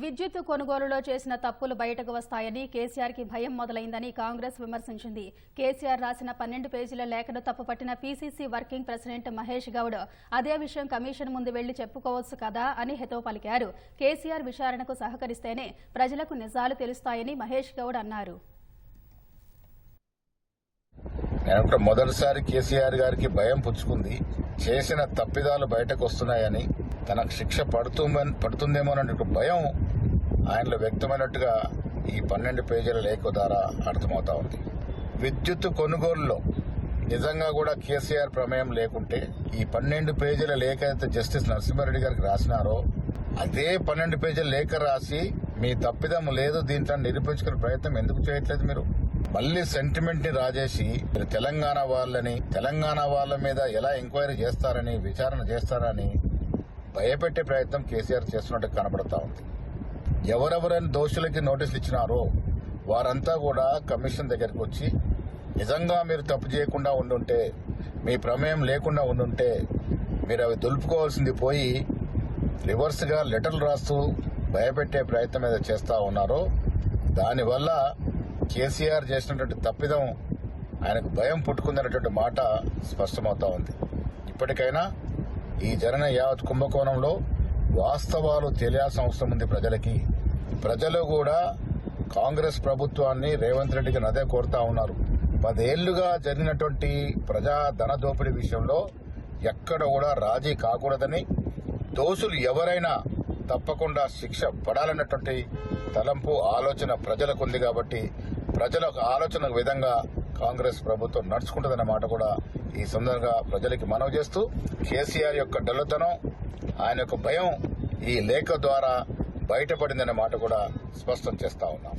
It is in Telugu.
విద్యుత్ కొనుగోలులో చేసిన తప్పులు బయటకు వస్తాయని కేసీఆర్కి భయం మొదలైందని కాంగ్రెస్ విమర్శించింది. కేసీఆర్ రాసిన పన్నెండు పేజీల లేఖను తప్పుపట్టిన PCC working president Mahesh Goud అదే విషయం కమిషన్ ముందు వెళ్ళి చెప్పుకోవచ్చు కదా అని హితవు పలికారు. కేసీఆర్ విచారణకు సహకరిస్తేనే ప్రజలకు నిజాలు తెలుస్తాయని మహేష్ గౌడ్ అన్నారు. నేను మొదటిసారి కేసీఆర్ గారికి భయం పుచ్చుకుంది. చేసిన తప్పిదాలు బయటకు వస్తున్నాయని తనకు శిక్ష పడుతుందని పడుతుందేమోననే ఒక భయం ఆయనలో వ్యక్తమైనట్టుగా ఈ పన్నెండు పేజీల లేఖ ద్వారా అర్థమవుతా ఉంది. విద్యుత్ కొనుగోలులో నిజంగా కూడా కేసీఆర్ ప్రమేయం లేకుంటే ఈ పన్నెండు పేజీల లేఖ అయితే జస్టిస్ నరసింహారెడ్డి గారికి రాసినారో అదే పన్నెండు పేజీల లేఖ రాసి మీ తప్పిదం లేదు దీంట్లో నిరూపించుకునే ప్రయత్నం ఎందుకు చేయట్లేదు మీరు? మళ్ళీ సెంటిమెంట్ని రాజేసి మీరు తెలంగాణ వాళ్ళని తెలంగాణ వాళ్ళ మీద ఎలా ఎంక్వైరీ చేస్తారని విచారణ చేస్తారని భయపెట్టే ప్రయత్నం కేసీఆర్ చేస్తున్నట్టు కనబడతా ఉంది. ఎవరెవరైనా దోషులకి నోటీసులు ఇచ్చినారో వారంతా కూడా కమిషన్ దగ్గరికి వచ్చి నిజంగా మీరు తప్పు చేయకుండా ఉండుంటే మీ ప్రమేయం లేకుండా ఉండుంటే మీరు అవి దులుపుకోవాల్సింది పోయి రివర్స్గా లెటర్లు రాస్తూ భయపెట్టే ప్రయత్నం ఏదో చేస్తా ఉన్నారో దానివల్ల కేసీఆర్ చేసినటువంటి తప్పిదం ఆయనకు భయం పుట్టుకుందనేటువంటి మాట స్పష్టమవుతా ఉంది. ఇప్పటికైనా ఈ జరిగిన యావత్ కుంభకోణంలో వాస్తవాలు తెలియాల్సిన అవసరం ఉంది ప్రజలకి. ప్రజలు కూడా కాంగ్రెస్ ప్రభుత్వాన్ని రేవంత్ రెడ్డికి అదే కోరుతా ఉన్నారు. పదేళ్ళుగా జరిగినటువంటి ప్రజా ధన దోపిడీ విషయంలో ఎక్కడ కూడా రాజీ కాకూడదని దోషులు ఎవరైనా తప్పకుండా శిక్ష పడాలన్నటువంటి తలంపు ఆలోచన ప్రజలకు ఉంది కాబట్టి ప్రజల ఆలోచన విధంగా కాంగ్రెస్ ప్రభుత్వం నడుచుకుంటుందన్న మాట కూడా ఈ సందర్భంగా ప్రజలకి మనవి చేస్తూ కేసీఆర్ యొక్క డల్లతనం ఆయన యొక్క భయం ఈ లేఖ ద్వారా బయటపడిందనే మాట కూడా స్పష్టం చేస్తా ఉన్నాం.